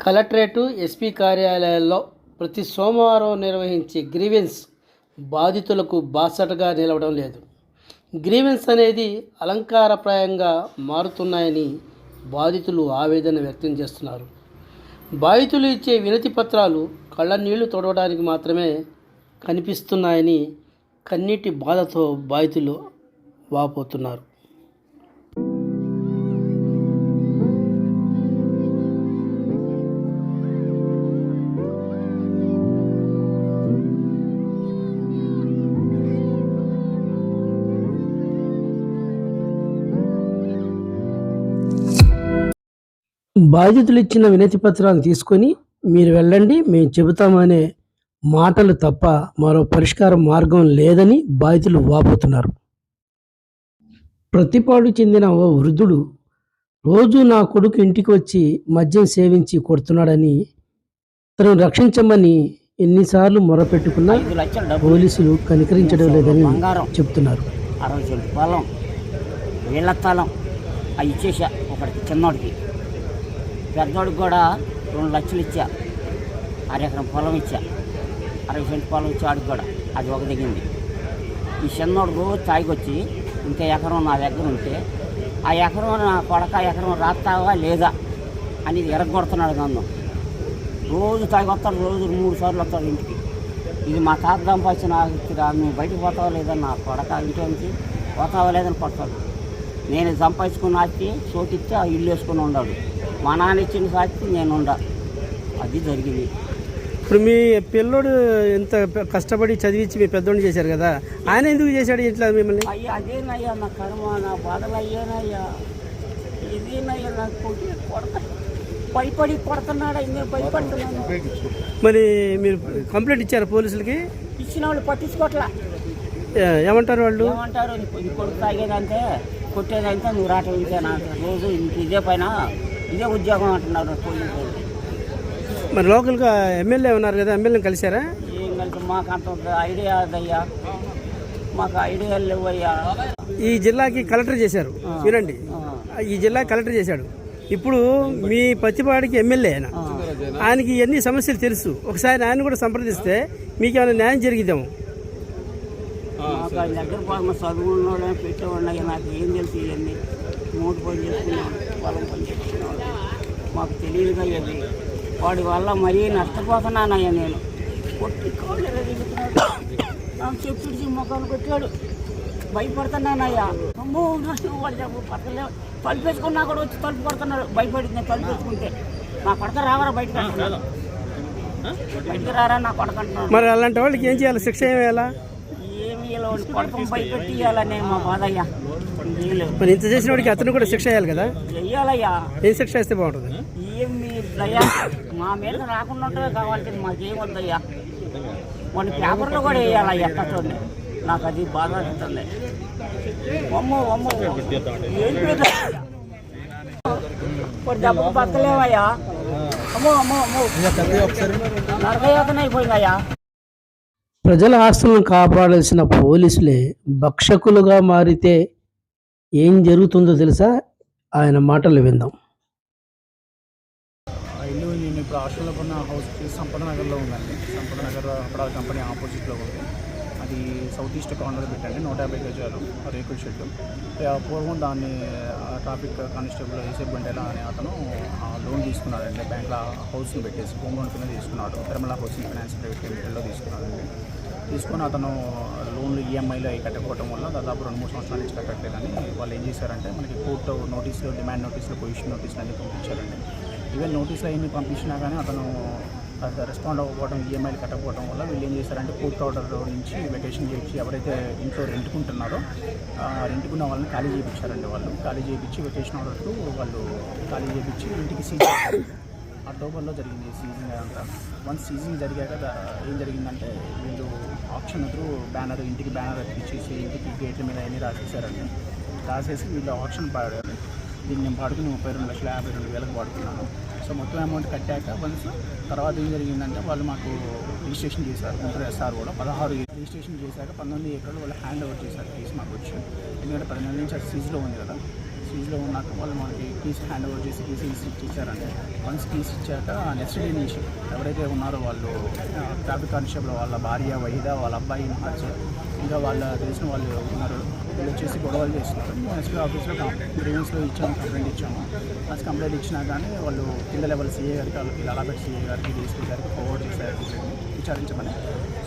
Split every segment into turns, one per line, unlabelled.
Collectorate SP కార్యాలయాల్లో ప్రతి సోమవారం నిర్వహించే గ్రీవెన్స్ బాధితులకు బాసటగా నిలవడం లేదు. గ్రీవెన్స్ అనేది అలంకారప్రాయంగా మారుతున్నాయని బాధితులు ఆవేదన వ్యక్తం చేస్తున్నారు. బాధితులు ఇచ్చే వినతి పత్రాలు కళ్ళ నీళ్ళు తొడవడానికి మాత్రమే కనిపిస్తున్నాయని కన్నీటి బాధతో బాధితులు వాపోతున్నారు. బాధితులు ఇచ్చిన వినతి పత్రాలు తీసుకొని మీరు వెళ్ళండి మేము చెబుతామనే మాటలు తప్ప మరో పరిష్కార మార్గం లేదని బాధితులు వాపోతున్నారు. ప్రతిపాడు చెందిన ఓ వృద్ధుడు రోజు నా కొడుకు ఇంటికి వచ్చి మద్యం సేవించి కొడుతున్నాడని తనను రక్షించమని ఎన్నిసార్లు మొరపెట్టుకున్నా పోలీసులు కనికరించడం లేదని చెప్తున్నారు
అరవై సెంటు పొలం వీళ్ళ స్థలం అవి ఇచ్చేసా ఒకటికి చిన్నోడికి. పెద్దోడికి కూడా రెండు లక్షలు ఇచ్చా. అరెకరం పొలం ఇచ్చా. అరవై సెంటు పొలం ఇచ్చా కూడా. అది ఒక దిగింది ఈ చిన్నోడు రోజు తాగికొచ్చి ఇంకా ఎకరం నా దగ్గర ఉంటే ఆ ఎకరం నా కొడక ఎకరం రాస్తావా లేదా అని ఎరగొడుతున్నాడు నన్ను. రోజు తాగొస్తాడు రోజు మూడు సార్లు వస్తాడు ఇంటికి. ఇది మా తాత సంపాదించిన ఆస్తిరా నువ్వు బయటకు పోతావా లేదా నా కొడక ఇంటి నుంచి పోతావా లేదని కొడతాడు. నేను సంపాదించుకున్న ఆస్తి చోటిస్తే ఆ ఇల్లు వేసుకుని ఉండాడు. మా నాన్న ఇచ్చిన ఆస్తి నేను ఉండా. అది జరిగింది.
ఇప్పుడు మీ పిల్లోడు ఎంత కష్టపడి చదివించి మీ పెద్దోడిని చేశారు కదా ఆయన ఎందుకు చేశాడు ఇట్లా మిమ్మల్ని?
అయ్యా అదేనయ్యా నా కర్మ నా బాధలు అయ్యానయ్యా. ఇదేనయ్యా నా కొట్టి కొడత భయపడి కొడుతున్నాడు నేను భయపడుతున్నాను.
మరి మీరు కంప్లైంట్ ఇచ్చారు పోలీసులకి?
ఇచ్చిన వాళ్ళు పట్టించుకోవట్లా
ఏమంటారు వాళ్ళు?
ఏమంటారు? కొడుకు తాగేదంటే కొట్టేదంటే నువ్వు రావటం ఇంతే నా రోజు ఇంక ఇదే పైన ఇదే ఉద్యోగం అంటున్నారు పోలీసు.
మరి లోకల్గా ఎమ్మెల్యే ఉన్నారు కదా ఎమ్మెల్యేని కలిశారా?
ఏం కలిసి మాకు అంత ఐడియా అదయ్యా మాకు ఐడియా లేవయ్యా.
ఈ జిల్లాకి కలెక్టర్ చేశారు వినండి. ఈ జిల్లా కలెక్టర్ చేశాడు. ఇప్పుడు మీ పత్తిపాడికి ఎమ్మెల్యే ఆయన. ఆయనకి ఎన్ని సమస్యలు తెలుసు? ఒకసారి ఆయన కూడా సంప్రదిస్తే మీకు ఏమైనా న్యాయం జరిగిద్దాము?
దగ్గర చదువుకున్నోడే పెట్టేవాడిని నాకు ఏం తెలుసు ఇవన్నీ. మూడు పని చేసుకున్నాడు పొలం పని మాకు తెలియదు అయ్యేది వాడి వల్ల మరీ నష్టపోతున్నానయ్యా నేను. కొట్టి కాళ్ళు నాకు చెప్పిడిచి మొక్కలు కొట్టాడు. భయపడుతున్నానయ్యా. అమ్మో నాకు వాడు చెప్పు పక్కలే తలుపేసుకున్నా కూడా వచ్చి తలుపు కొడుతున్నాడు. భయపడింది నేను తలుపేసుకుంటే. నా కొడక రావరా బయటకు అంటున్నాడు. బయటకు రారా నా కొడక అంటున్నాడు.
మరి అలాంటి వాళ్ళకి ఏం చేయాలి? శిక్ష ఏం వేయాలా?
కొడకం మా బాధ అయ్యా ఏం లేవు
మరి ఇంత చేసిన వాడికి అతను కూడా శిక్ష వేయాలి కదా?
చెయ్యాలయ్యా
ఏం శిక్ష వేస్తే బాగుంటుంది?
ఏమి దయ్యా మా మీద రాకుండా కావాలి మాకేం వద్దయ్యా? వాడిని పేపర్లో కూడా వేయాలయ్యా ఎక్కతోనే నాకు అది బాధ అనిపిస్తుంది. అమ్మో అమ్మో. ఏం దెబ్బకు బతకలేవయ్యా. అమ్మో అమ్మో అమ్మో. నరకయాతన అయిపోయిందయ్యా.
ప్రజల ఆస్తులను కాపాడాల్సిన పోలీసులే భక్షకులుగా మారితే ఏం జరుగుతుందో తెలుసా? ఆయన మాటలు విందాం.
ఇల్లు నేను ఇప్పుడు హాస్టల్లో ఉన్న హౌస్ సంపద నగర్లో ఉందండి. సంపద నగర్ అక్కడ కంపెనీ ఆపోజిట్లో ఉంది. అది సౌత్ ఈస్ట్ కార్నర్ పెట్టండి నూట యాభై గజాలు రేకుల షెడ్ ఆ పూర్వం దాన్ని ట్రాఫిక్ కానిస్టేబుల్ ఏసేపు బండేలా అనే అతను లోన్ తీసుకున్నాడండి. బ్యాంక్లో హౌస్ని పెట్టేసి హోమ్ లోన్ కింద తీసుకున్నాడు. తిరుమల హౌసింగ్ ఫైనాన్స్ ప్రైవేట్ లిమిటెడ్లో తీసుకున్నాడండి. తీసుకొని అతను లోన్లు ఈఎంఐలు అవి కట్టకపోవడం వల్ల దాదాపు రెండు మూడు సంవత్సరాల నుంచి కట్టట్లేదని వాళ్ళు ఏం చేశారంటే మనకి కోర్టు నోటీసులు డిమాండ్ నోటీసులు పొజిషన్ నోటీసులు అన్నీ పంపించారండి. ఈవెన్ నోటీసులు అవన్నీ పంపించినా కానీ అతను రెస్పాండ్ అవ్వకపోవడం ఈఎంఐలు కట్టకపోవడం వల్ల వీళ్ళు ఏం చేశారంటే కోర్టు ఆర్డర్ నుంచి వెకేషన్ చేయించి ఎవరైతే ఇంట్లో రెంట్కుంటున్నారో రెంటుకున్న రెంట్కున్న వాళ్ళని ఖాళీ చేయించారండి వాళ్ళు. ఖాళీ చేయించి వెకేషన్ ఆర్డర్తో వాళ్ళు ఖాళీ చేయించి ఇంటికి సీజ్ అక్టోబర్లో జరిగింది సీజింగ్ అంతా. వన్స్ సీజింగ్ జరిగాక ఏం జరిగిందంటే వీళ్ళు ఆప్షన్ త్రూ బ్యానర్ ఇంటికి బ్యానర్ అతికిచ్చేసి ఇంటికి గేట్ల మీద అన్నీ రాసేసారండి రాసేసి వీళ్ళు ఆప్షన్ పాడారు. దీన్ని నేను పాడుకుని ముప్పై రెండు లక్షల యాభై రెండు వేలకు పాడుకున్నాను సో మొత్తం అమౌంట్ కట్టాక వన్స్ తర్వాత ఏం జరిగిందంటే వాళ్ళు మాకు రిజిస్ట్రేషన్ చేశారు. గుంటూరు ఎస్ఆర్ కూడా పదహారు రిజిస్ట్రేషన్ చేశాక పంతొమ్మిది ఏప్రిల్ వాళ్ళు హ్యాండ్ ఓవర్ చేశారు. కేసు మాకు వచ్చి. ఎందుకంటే పది నుంచి అది సీజ్లో ఉంది కదా. ఫీజులో ఉన్నాక వాళ్ళు మనకి కీస్ హ్యాండ్ ఓవర్ చేసి కీస్ ఇచ్చి ఇచ్చారండి వన్స్ కీస్ ఇచ్చాక నెక్స్ట్ డే నుంచి ఎవరైతే ఉన్నారో వాళ్ళు ట్రాఫిక్ కానిస్టేబుల్ వాళ్ళ భార్య వైదా వాళ్ళ అబ్బాయి మహర్షి ఇంకా వాళ్ళ తెలిసిన వాళ్ళు ఉన్నారు. వీళ్ళు వచ్చేసి గొడవలు చేస్తున్నారు. ఎస్పీ ఆఫీస్లో గ్రీవెన్స్లో ఇచ్చాము కంప్లైంట్ ఇచ్చాము. ఫస్ట్ కంప్లైంట్ ఇచ్చినా కానీ వాళ్ళు కింద లెవెల్ సీఏ గారికి వాళ్ళకి లలాబెట్ సీఏ గారికి డీసీ గారికి ఫార్వర్డ్ చేశారు విచారించమని.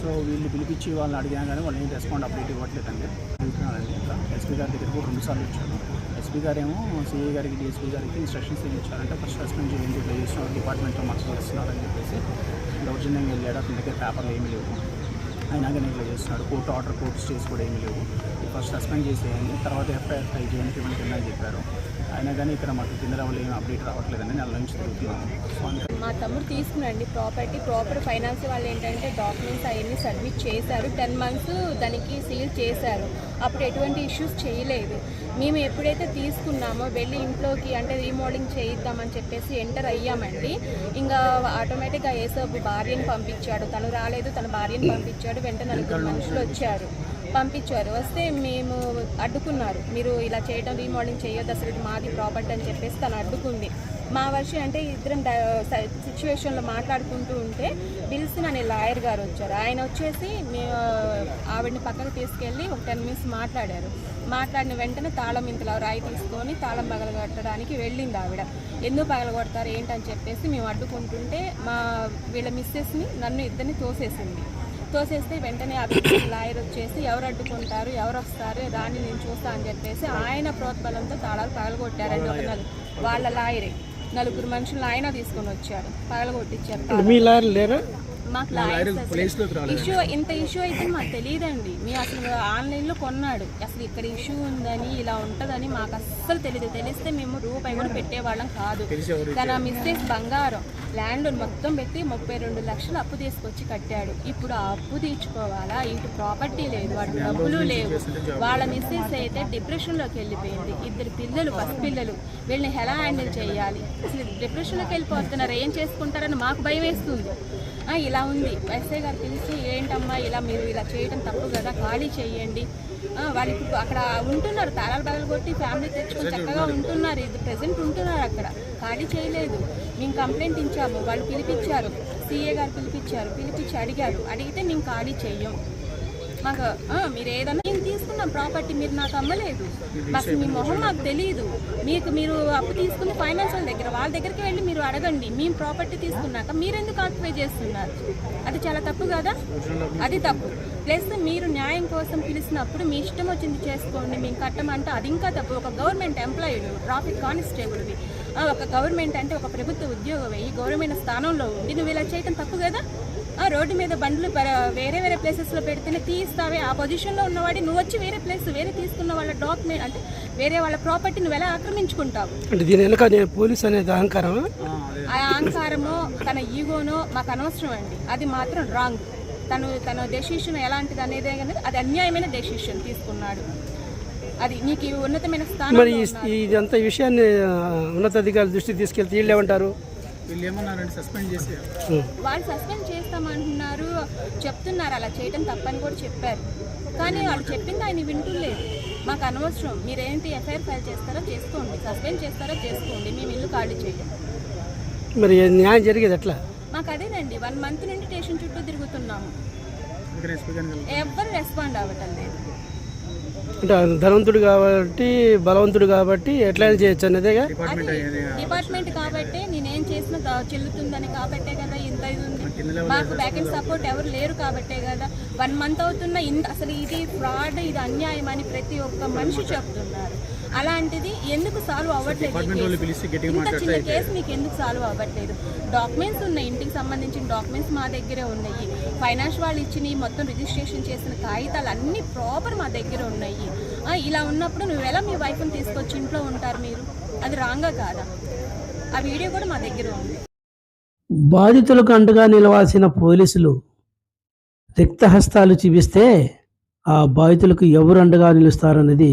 సో వీళ్ళు పిలిపించి వాళ్ళని అడిగినా కానీ వాళ్ళు ఏం రెస్పాండ్ అప్డేట్ ఇవ్వట్లేదండి. ఇంకా ఎస్పీ గారి దగ్గర రెండుసార్లు వచ్చాను. ఎస్పీ గారేమో సిఐ గారికి డిఎస్పీ గారికి ఇన్స్ట్రక్షన్స్ ఏమి ఇచ్చారంటే ఫస్ట్ సస్పెండ్ చేయండి ఇట్లా చేసిన డిపార్ట్మెంట్లో మాకు వస్తున్నారని చెప్పేసి దౌర్జన్యంగా వెళ్ళాడు. అతని దగ్గర పేపర్లు ఏమీ లేవు. అయినా కానీ ఇట్లా చేస్తున్నాడు. కోర్టు ఆర్డర్ కోర్టు స్టేస్ కూడా ఏమీ లేవు. ఫస్ట్ సస్పెండ్ చేసేయండి తర్వాత ఎఫ్ఐఆర్ ఫైల్ చేయండి పేమెంట్ కింద అని చెప్పారు. అయినా కానీ ఇక్కడ మాకు కింద ఏమి అప్డేట్ రావట్లేదండి నెల నుంచి
మా తమ్ముడు తీసుకున్నాండి ప్రాపర్టీ ప్రాపర్ ఫైనాన్స్ వాళ్ళు ఏంటంటే డాక్యుమెంట్స్ అవన్నీ సబ్మిట్ చేశారు. టెన్ మంత్స్ దానికి సీల్ చేశారు. అప్పుడు ఎటువంటి ఇష్యూస్ చేయలేదు. మేము ఎప్పుడైతే తీసుకున్నామో వెళ్ళి ఇంట్లోకి అంటే రీమోడలింగ్ చేయిద్దామని చెప్పేసి ఎంటర్ అయ్యామండి. ఇంకా ఆటోమేటిక్గా ఏసోబు భార్యని పంపించాడు. తను రాలేదు తన భార్యని పంపించాడు. వెంట నలుగురు మనుషులు వచ్చారు. పంపించారు. వస్తే మేము అడ్డుకున్నారు. మీరు ఇలా చేయడం రీమోడలింగ్ చేయొద్దు అసలు ఇది మాది ప్రాపర్టీ అని చెప్పేసి తను అడ్డుకుంది. మా వర్షం అంటే ఇద్దరం సిచ్యువేషన్లో మాట్లాడుకుంటూ ఉంటే బిల్సిన్ అనే లాయర్ గారు వచ్చారు. ఆయన వచ్చేసి మేము ఆవిడని పక్కకు తీసుకెళ్ళి ఒక టెన్ మినిట్స్ మాట్లాడారు. మాట్లాడిన వెంటనే తాళం ఇంతలో రాయి తీసుకొని తాళం పగలగొట్టడానికి వెళ్ళింది ఆవిడ. ఎందుకు పగలగొడతారు ఏంటని చెప్పేసి మేము అడ్డుకుంటుంటే మా వీళ్ళ మిస్సెస్ని నన్ను ఇద్దరిని తోసేసింది. తోసేస్తే వెంటనే అభివృద్ధి లాయర్ వచ్చేసి ఎవరు అడ్డుకుంటారు ఎవరు వస్తారు రాని నేను చూస్తా అని చెప్పేసి ఆయన ప్రోత్బలంతో తాళాలు పగలగొట్టారండి ఒక నలు వాళ్ళ లాయరే. నలుగురు మనుషులు ఆయన తీసుకొని వచ్చారు. పగలగొట్టించారు.
మీ లాయర్ లేరా?
మాకు ఇష్యూ ఇంత ఇష్యూ అయితే మాకు తెలియదండి. మేము అసలు ఆన్లైన్లో కొన్నాడు. అసలు ఇక్కడ ఇష్యూ ఉందని ఇలా ఉంటుందని మాకు అస్సలు తెలియదు తెలిస్తే మేము రూపాయి కూడా పెట్టేవాళ్ళం కాదు. తన మిస్టేక్స్ బంగారం ల్యాండ్ మొత్తం పెట్టి ముప్పై రెండు లక్షలు అప్పు తీసుకొచ్చి కట్టాడు. ఇప్పుడు ఆ అప్పు తీర్చుకోవాలా? ఇటు ప్రాపర్టీ లేదు వాటి డబ్బులు లేవు. వాళ్ళ మిస్సెస్ అయితే డిప్రెషన్లోకి వెళ్ళిపోయింది. ఇద్దరు పిల్లలు పసిపిల్లలు వీళ్ళని ఎలా హ్యాండిల్ చేయాలి? అసలు డిప్రెషన్లోకి వెళ్ళిపోతున్నారు. ఏం చేసుకుంటారని మాకు భయం వేస్తుంది. ఇలా ఉంది. ఎస్ఐ గారు పిలిచి ఏంటమ్మా ఇలా మీరు ఇలా చేయడం తప్పు కదా ఖాళీ చేయండి. వాళ్ళు ఇప్పుడు అక్కడ ఉంటున్నారు తాళాలు బగలు కొట్టి ఫ్యామిలీ తెచ్చుకొని చక్కగా ఉంటున్నారు. ఇది ప్రజెంట్ ఉంటున్నారు అక్కడ. ఖాళీ చేయలేదు. మేము కంప్లైంట్ ఇచ్చాము. వాళ్ళు పిలిపించారు. సీఏ గారు పిలిపించారు. పిలిపించి అడిగారు. అడిగితే మేము ఖాళీ చెయ్యం. మాకు మీరు ఏదన్నా తీసుకున్నాం ప్రాపర్టీ మీరు నాకు అమ్మలేదు. అసలు మీ మొహం మాకు తెలియదు మీకు మీరు అప్పు తీసుకుని ఫైనాన్స్ వాళ్ళ దగ్గర వాళ్ళ దగ్గరికి వెళ్ళి మీరు అడగండి. మేము ప్రాపర్టీ తీసుకున్నాక మీరు ఎందుకు ఆక్యుపై చేస్తున్నారు? అది చాలా తప్పు కదా? అది తప్పు. ప్లస్ మీరు న్యాయం కోసం పిలిచినప్పుడు మీ ఇష్టం వచ్చింది చేసుకోండి మేము కట్టమంటే అది ఇంకా తప్పు. ఒక గవర్నమెంట్ ఎంప్లాయిడ్ ట్రాఫిక్ కానిస్టేబుల్వి. ఒక గవర్నమెంట్ అంటే ఒక ప్రభుత్వ ఉద్యోగం ఈ గౌరవమైన స్థానంలో ఉండి నువ్వు ఇలా చేయడం తప్పు కదా? రోడ్డు మీద బండ్లు వేరే వేరే ప్లేసెస్లో పెడితేనే తీస్తావే ఆ పొజిషన్లో ఉన్నవాడి నువ్వు వచ్చి వేరే ప్లేస్ వేరే తీసుకున్న వాళ్ళ డాక్యుమెంట్ అంటే వేరే వాళ్ళ ప్రాపర్టీ నువ్వు ఎలా ఆక్రమించుకుంటావు?
అంటే దీని వెనక నేను పోలీస్ అనేది అహంకారం
ఆ అహంకారమో తన ఈగోనో మాకు అనవసరం అండి అది మాత్రం రాంగ్ తను తన డెసిషన్ ఎలాంటిది అనేది అది అన్యాయమైన డెసిషన్ తీసుకున్నాడు. అది నీకు ఉన్నతమైన స్థానం
మరి ఈ- ఇదంతా ఈ విషయాన్ని ఆ, ఉన్నతాధికారుల దృష్టికి తీసుకెళ్తే వీళ్ళు ఏమంటారు?
వీళ్ళు ఏమన్నారంటే సస్పెండ్.
వాళ్ళు సస్పెండ్ చేస్తామంటున్నారు. చెప్తున్నారు అలా చేయడం తప్పని కూడా చెప్పారు. కానీ వాళ్ళు చెప్పింది ఆయన వింటులేదు. మాకు అనవసరం. మీరేంటి ఎఫ్ఐఆర్ ఫైల్ చేస్తారో చేసుకోండి. సస్పెండ్ చేస్తారో చేసుకోండి. మేము ఇల్లు ఖాళీ చేయం.
మరి న్యాయం జరిగేది ఎట్లా?
మాకు అదేనండి. వన్ మంత్ నుండి స్టేషన్ చుట్టూ తిరుగుతున్నాము. ఎవ్వరు రెస్పాండ్ అవ్వటం లేదు.
అంటే ధనవంతుడు కాబట్టి బలవంతుడు కాబట్టి ఎట్లయినా చేయొచ్చు అనేదేగా
అది డిపార్ట్మెంట్ కాబట్టి నేనేం చేసినా దా- చెల్లుతుందని కాబట్టే కదా ఇంత ఇది ఉంది. మాకు బ్యాక్ అండ్ సపోర్ట్ ఎవరు లేరు కాబట్టే కదా. వన్ మంత్ అవుతున్న ఇంత అసలు ఇది ఫ్రాడ్ ఇది అన్యాయం అని ప్రతి ఒక్క మనిషి చెప్తున్నారు. అలాంటిది ఎందుకు సాల్వ్ అవ్వట్లేదు? ఇంత చిన్న కేసు మీకు ఎందుకు సాల్వ్ అవ్వట్లేదు? డాక్యుమెంట్స్ ఉన్నాయి ఇంటికి సంబంధించిన డాక్యుమెంట్స్ మా దగ్గరే ఉన్నాయి. ఫైనాన్స్ వాళ్ళు ఇచ్చిన మొత్తం రిజిస్ట్రేషన్ చేసిన కాగితాలు అన్నీ ప్రాపర్ మా దగ్గర ఉన్నాయి. ఇలా ఉన్నప్పుడు నువ్వు ఎలా మీ వైఫ్ని తీసుకొచ్చి ఇంట్లో ఉంటారు మీరు? అది రాంగా కాదా? ఆ వీడియో కూడా మా దగ్గర ఉంది.
బాధితులకు అండగా నిలవాల్సిన పోలీసులు రిక్తహస్తాలు చూపిస్తే ఆ బాధితులకు ఎవరు అండగా నిలుస్తారన్నది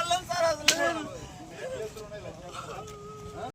আল্লাহ স্যার
আসলেন